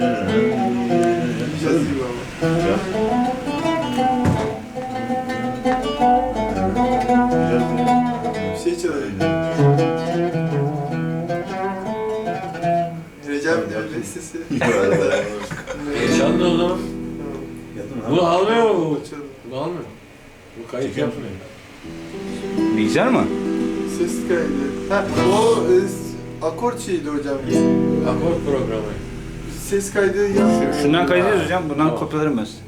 Caz gibi ama. Bir şey çalıyor. Recep diyor bestesi. Heyecanlı o zaman. Bunu almıyor mu bu? Bunu almıyor. Bu kayıt yapmıyor. Bilgisayar mı? Ses kaydı. Ha, o e, akor şeydi hocam. Akor programı. Ses kaydı yapmıyor. Şundan kaydediyoruz hocam. Bundan Tamam. kopyalarım ben size.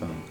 Tamam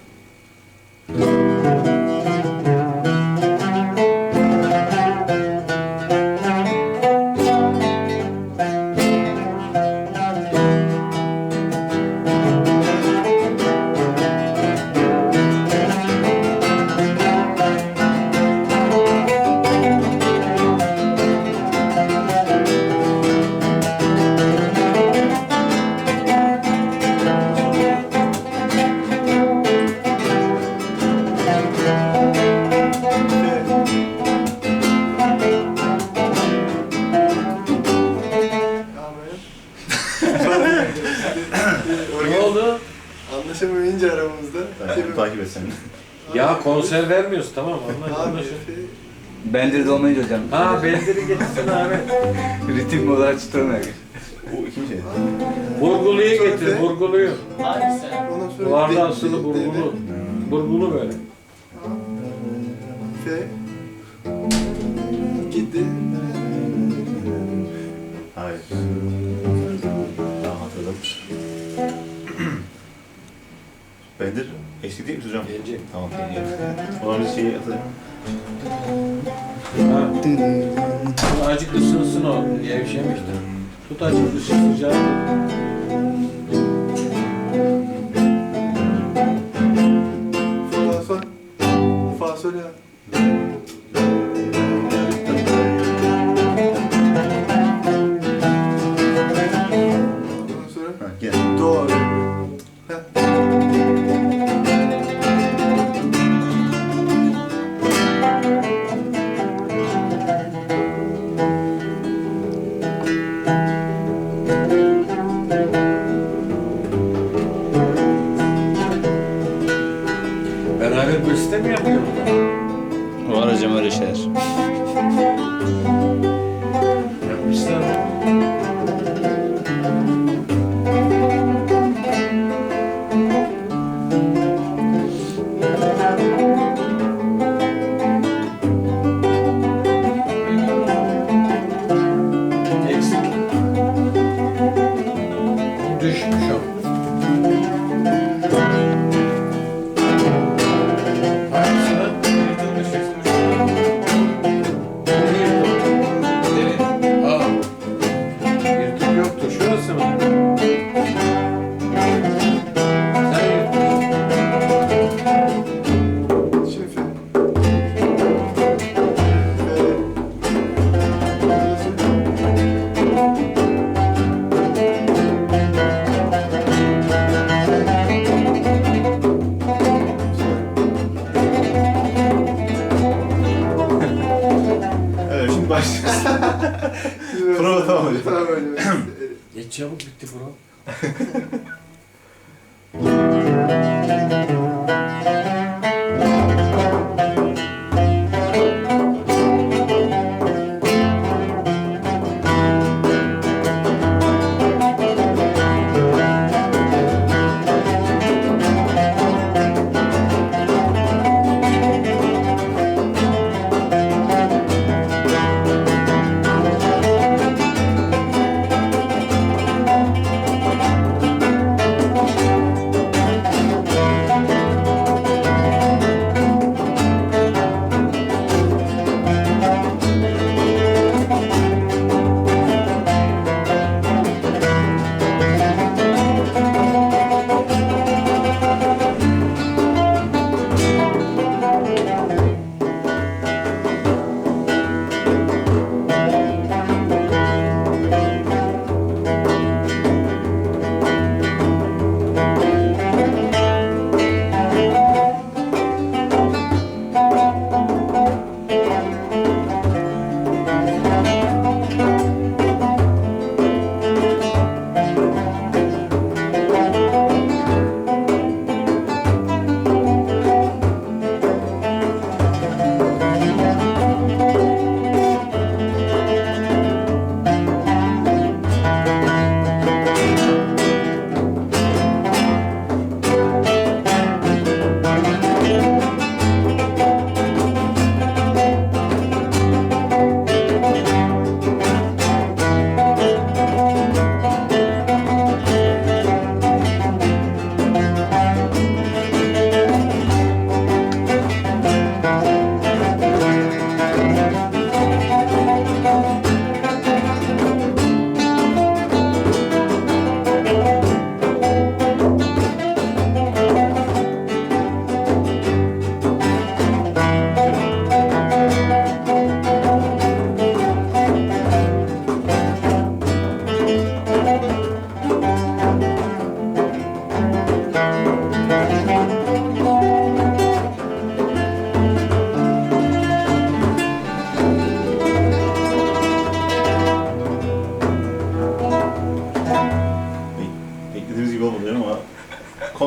Ha bendiri getirsin abi. Ritim olarak tutamıyor. O ikinci şey. Burguluyu getir burguluyu. ondan sonra Duvarda asılı burgulu. Burgulu böyle. F. Gitti. Hayır. Tamam hatırladım. Bendir. Eşlik değil mi hocam? Gelecek. Tamam geliyor. Olan bir şeyi hatırlayayım. Acık ısınsın o. Gevşemiştir. Tut acık ısın sıcağı.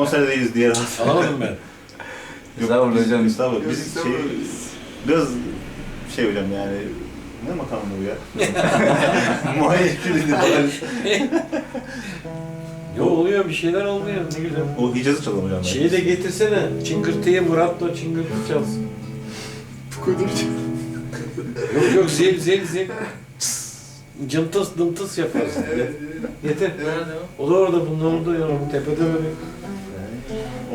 Konserdeyiz diye rahat. Alamadım ben. Estağfurullah hocam. Estağfurullah. Biz şey, biraz şey hocam yani ne makamı bu ya? Muayene kilidi falan. Yo oluyor bir şeyler oluyor ne güzel. O Hicaz'ı çalalım hocam. Şeyi de getirsene. Çıngırtıyı Murat da çıngırtı çalsın. Kudur. Yok yok zil zil zil. Cımtıs dımtıs yaparsın. Getir. O da orada bunun orada ya tepede böyle.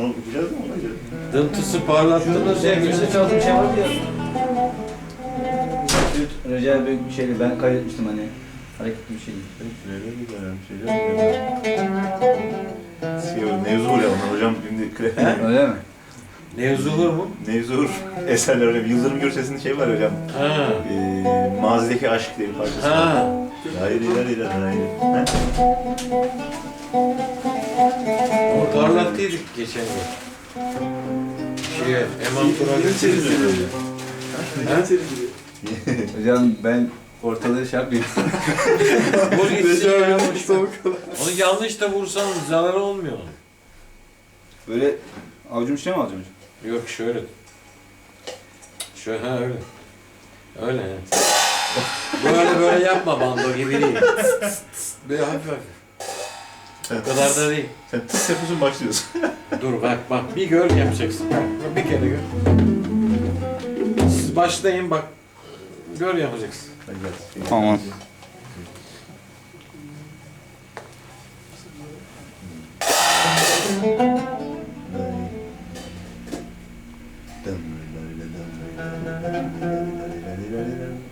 Onu Hicaz mı? Onu Hicaz. Dımtısı parlattınız ya. Gözde çaldığım şey vardı ya. Recep Bey bir şeydi ben kaydetmiştim hani. Hareketli bir şeydi. Şey, Nevzur ya onlar hocam şimdi He? Öyle mi? Nevzuhur mu? Nevzur eserler hocam. Yıldırım Gürses'in şey var hocam. Ha. Ee, Mazideki Aşk diye bir parçası var. Ha. Hayır, hayır, hayır, hayır. Ha? O parlattıydık geçen gün. Şeye, Eman çizdi. Ha? Hocam ben ortalığı şey yapayım. Vur gitsin ya. boş ver. Soğuk olan. Onu yanlış da vursan zararı olmuyor. Böyle avucum içine mi alacağım hocam? Yok şöyle. Şöyle ha öyle. Öyle. Böyle böyle yapma bando gibi değil. Böyle hafif hafif. O kadar da değil. Sen tıs yapıyorsun başlıyorsun. Dur bak bak bir gör yapacaksın. Bak, bir kere gör. Siz başlayın bak. Gör yapacaksın. Tamam.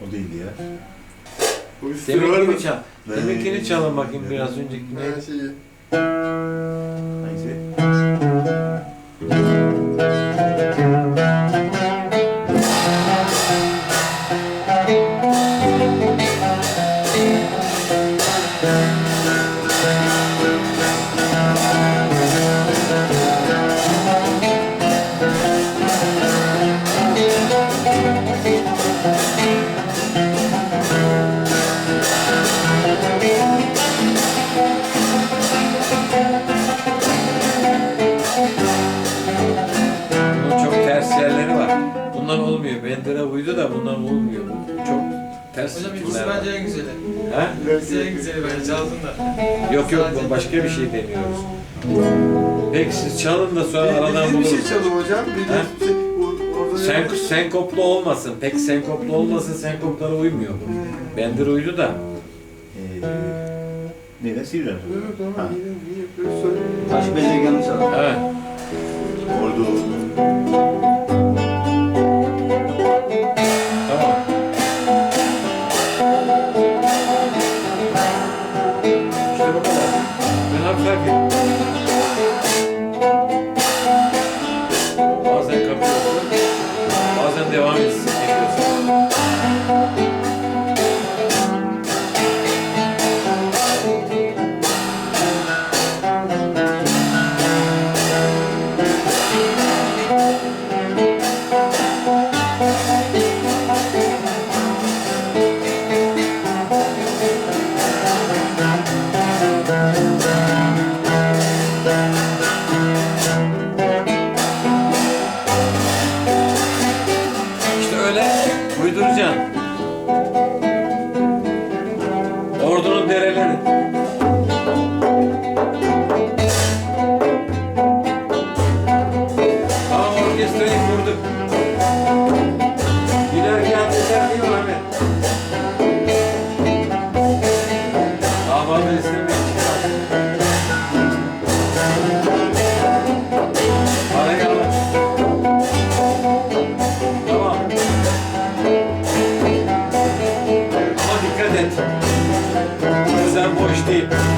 O değildi ya. Bu üstü var mı? Deminkini çal. Deminkini çalın bakayım biraz önceki Her şeyi. Bendera uydu da bundan olmuyor. Bu Çok ters Hocam ikisi bence en güzeli. Ha? İkisi en güzeli bence çaldın da. Yok yok bu başka bir şey deniyoruz. Peki siz çalın da sonra aradan Bir de bir şey buluruz. çalın hocam. Bir de Ha? şey, or- orada Sen, senkoplu olmasın. Pek senkoplu olmasın. Senkoplara uymuyor bu. Bendera uydu da. Ee, söylüyorum. yok Ha. Aşk bezirganı çalalım. Ha. Ordu. deeper.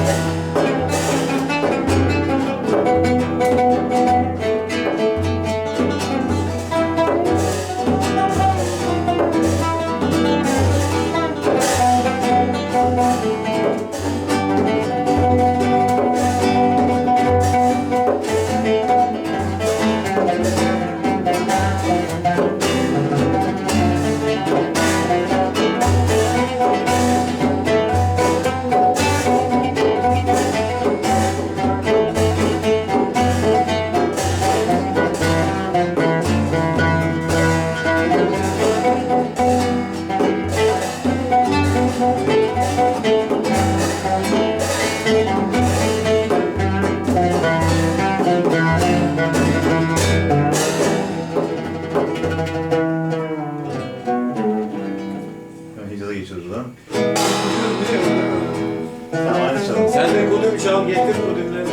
Et.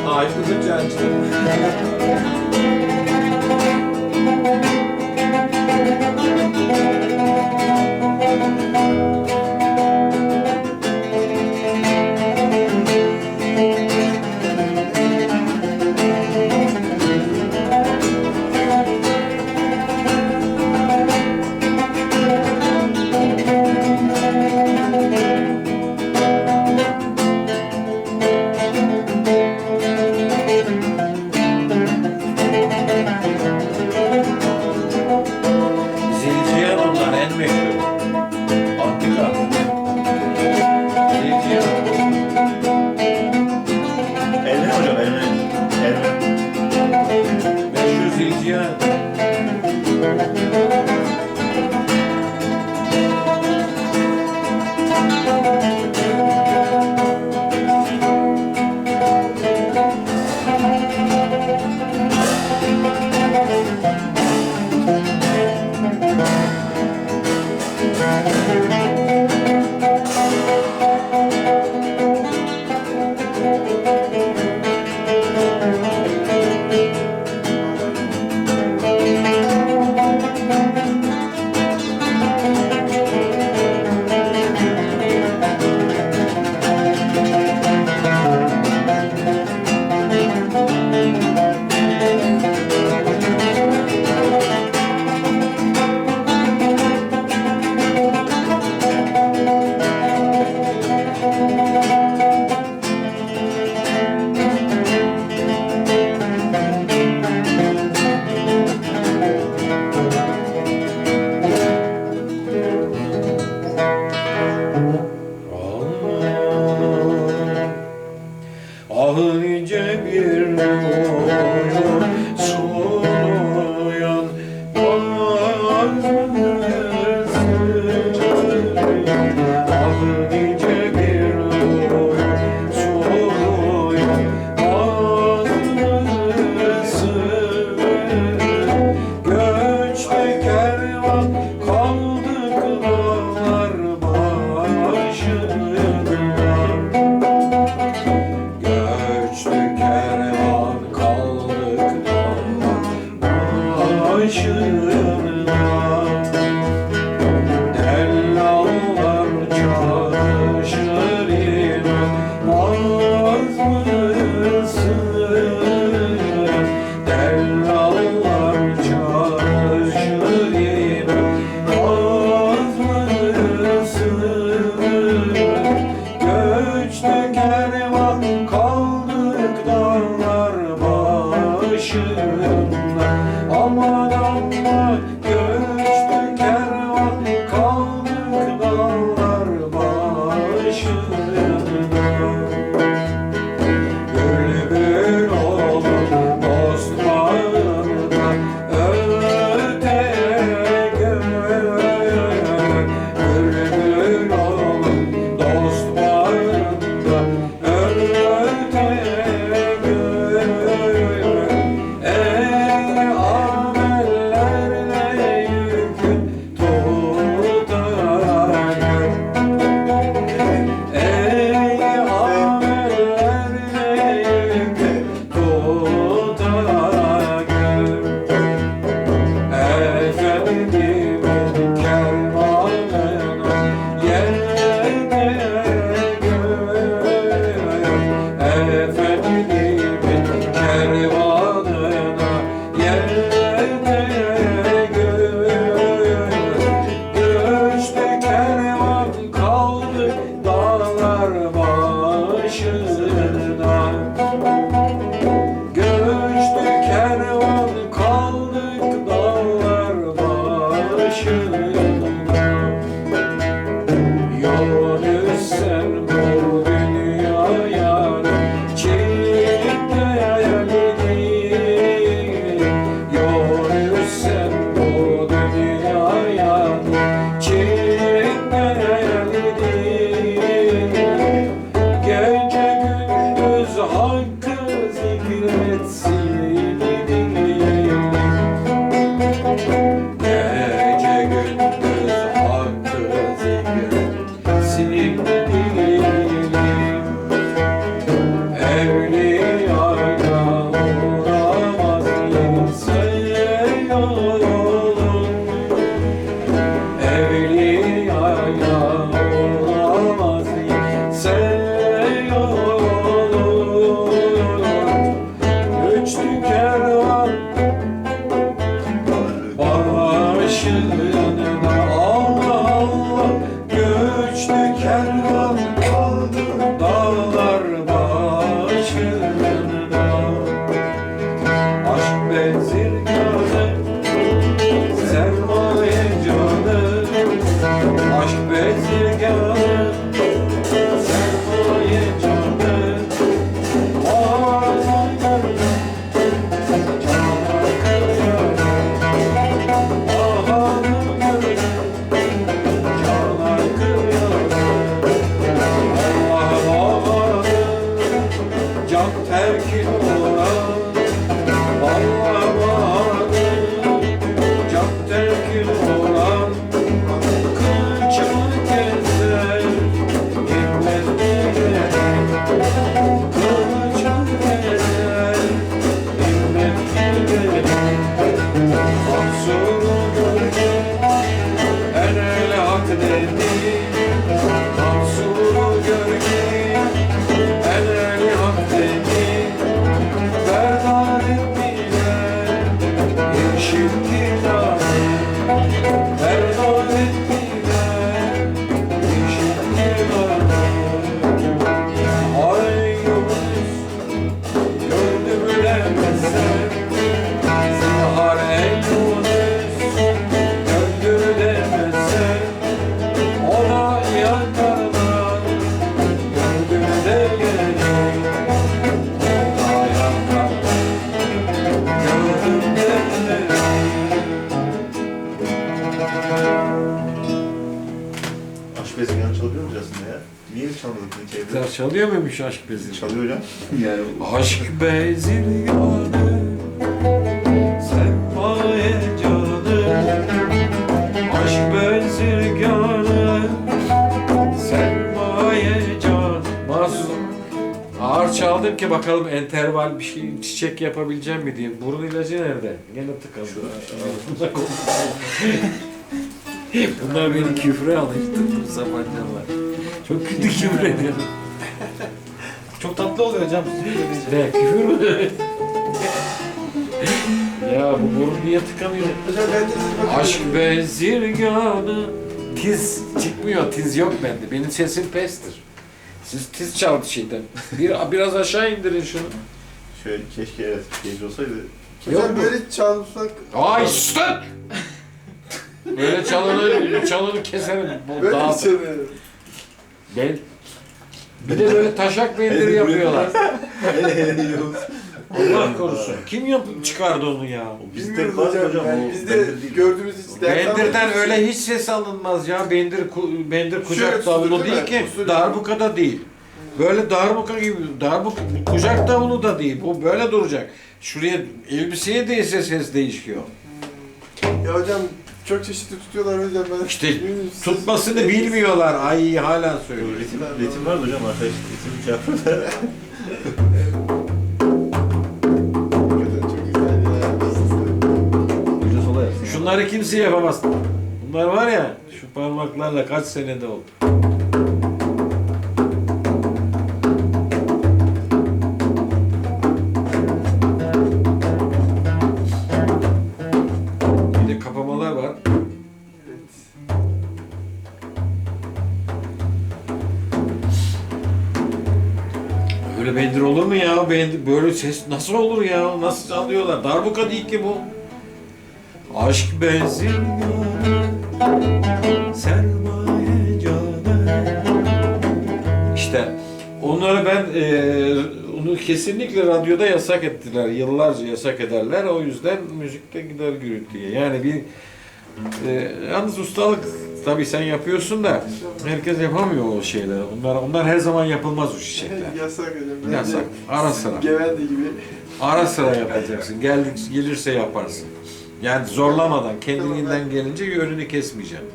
Sen boş getir bu ürünleri. rüzgar dağlar aşk bezirganı? Çalıyor hocam. Yani Aşk bezirganı Sermaye canı Aşk bezirganı Sermaye can Mahsus Ağır çaldım ki bakalım enterval bir şey çiçek yapabileceğim mi diye. Burun ilacı nerede? Gene tıkandı. Bunlar beni küfre alıştırdı sapancalar. Çok kötü küfür ediyorum. Çok tatlı oluyor hocam. Ne küfür mü? ya bu burun niye tıkanıyor? Hocam ben de siz bakın. Aşk bezirganı Tiz çıkmıyor, tiz yok bende. Benim sesim pestir. Siz tiz çaldı şeyden. Bir, biraz aşağı indirin şunu. Şöyle keşke evet gece olsaydı. Yok Hocam mu? böyle çalsak. Ay sus lan! Böyle çalanı, çalanı keserim. Bu Böyle mi çalıyorum? Ben... Bir de böyle taşak mendil yapıyorlar. Allah korusun. Kim yap çıkardı onu ya? Bizde Bilmiyoruz var hocam. hocam. Yani o biz bende de değil. gördüğümüz hiç Bendirden öyle hiç ses alınmaz ya. Bendir ku- bendir kucak Şöyle davulu değil değil ki. Darbuka da değil. Böyle darbuka gibi, darbuka, kucak davulu da değil. Bu böyle duracak. Şuraya elbiseye değse ses değişiyor. Ya hocam çok çeşitli tutuyorlar hocam ben. İşte siz- Tutmasını bilmiyorlar. Ay hala söylüyor. Ritim, ritim vardı hocam arkadaş. Ritim şey yapıyor. Hakikaten çok güzel ya. sola yapsın. Şunları kimse yapamaz. Bunlar var ya şu parmaklarla kaç senede oldu. Öyle bendir olur mu ya? Bendir, böyle ses nasıl olur ya? Nasıl alıyorlar? Darbuka değil ki bu. Aşk benzin. İşte onları ben e, onu kesinlikle radyoda yasak ettiler. Yıllarca yasak ederler. O yüzden müzikte gider gürültüye. Yani bir e, yalnız ustalık tabii sen yapıyorsun da herkes yapamıyor o şeyleri. Onlar onlar her zaman yapılmaz o çiçekler. Yasak hocam. Yasak. Ara sıra. Gevendi gibi. Ara sıra yapacaksın. Geldik gelirse yaparsın. Yani zorlamadan, kendiliğinden gelince yönünü kesmeyeceksin.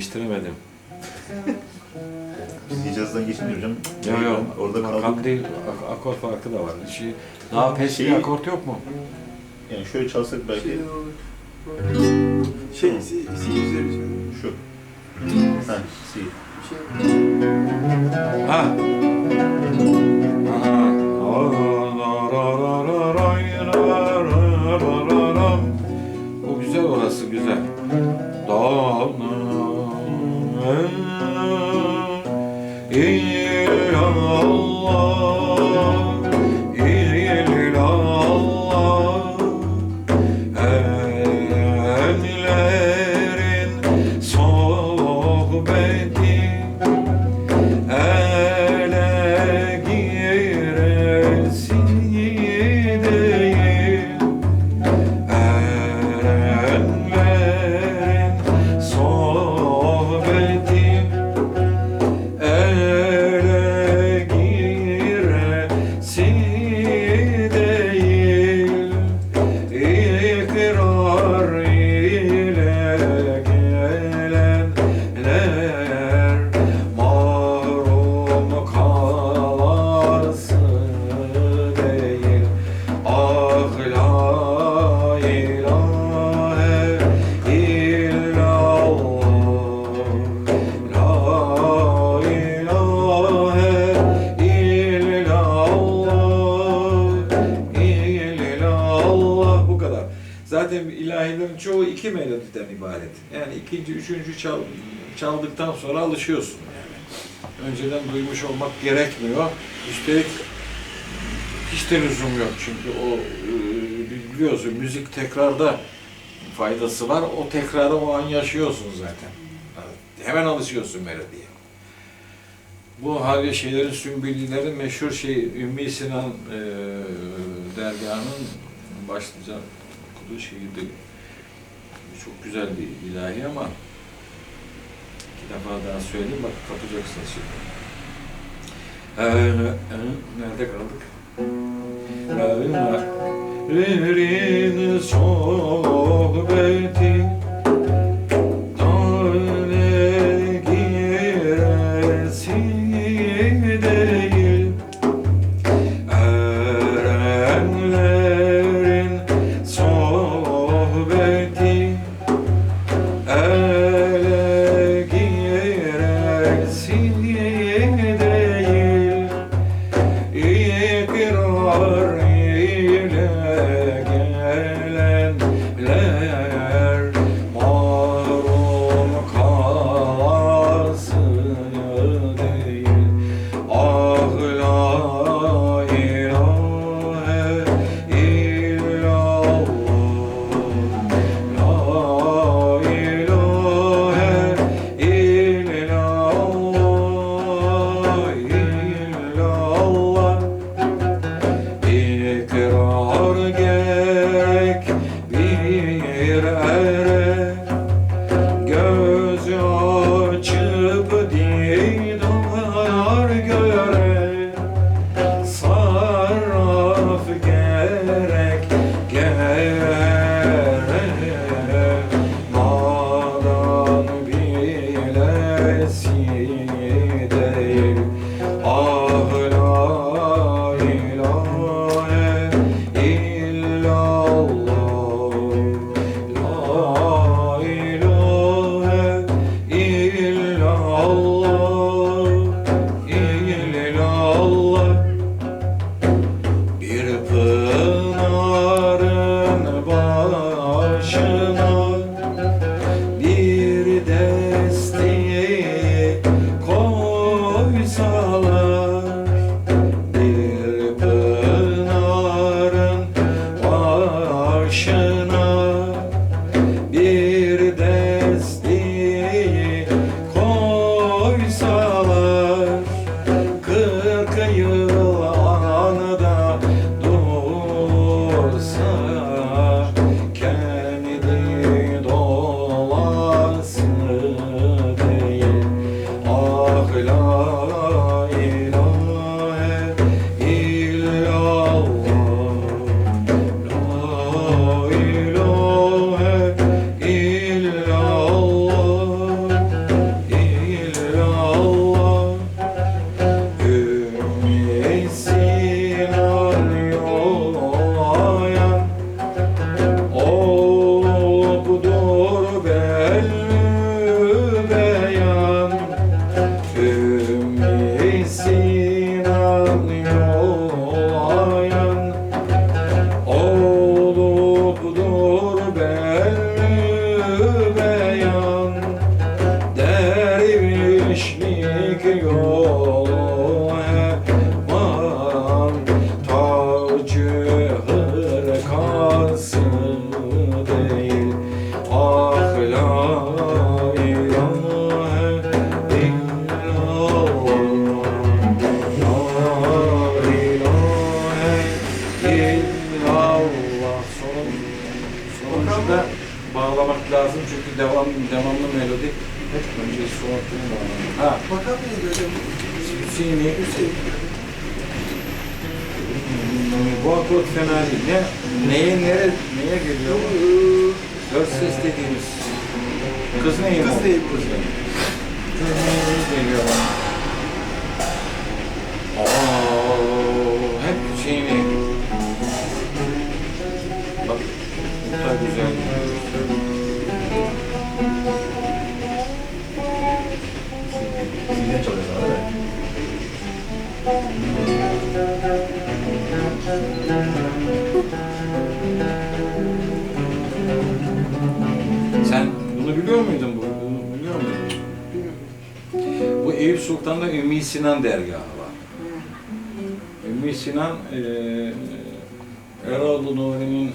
Değiştiremedim. Biz Hicaz'dan geçince hocam. Yok yok Orada makam kaldık. değil ak- akor farkı da var. Şey, daha pes bir Şeyi- akort yok mu? Yani şöyle çalsak belki Şey. Şey, si, si üzeri şey. şu. Ha, si. Bir şey. Ha. O güzel orası güzel. Enlerin melodiden ibaret. Yani ikinci, üçüncü çal, çaldıktan sonra alışıyorsun yani. Önceden duymuş olmak gerekmiyor. Üstelik hiç de lüzum yok çünkü o e, biliyorsun müzik tekrarda faydası var. O tekrarı o an yaşıyorsun zaten. Hemen alışıyorsun melodiye. Bu hali şeylerin sümbüllilerin meşhur şey Ümmi Sinan e, dergahının başlıca okuduğu şiirdi. Çok güzel bir ilahi ama iki defa daha söyleyeyim bak kapacaksınız şimdi. Ee, e, nerede kaldık? Verin sohbeti önce sonunu bağlamak. Ha, Makam neydi hocam? Hüseyin'i Hüseyin. Bu akort fena değil. Ne, neye, nere, neye geliyor? Dört ses dediğimiz. Kız neyim Kız neyim. Kız neyim. Kız neyim geliyor bana. Aa, hep Hüseyin'i. Bak, bu da güzel. Çalıyor sana da. Sen bunu biliyor muydun? Bu, bunu biliyor muydun? Bu Eyüp Sultan'da Ümmi Sinan dergahı var. Ümmi Sinan, eee Eroğlu Nuri'nin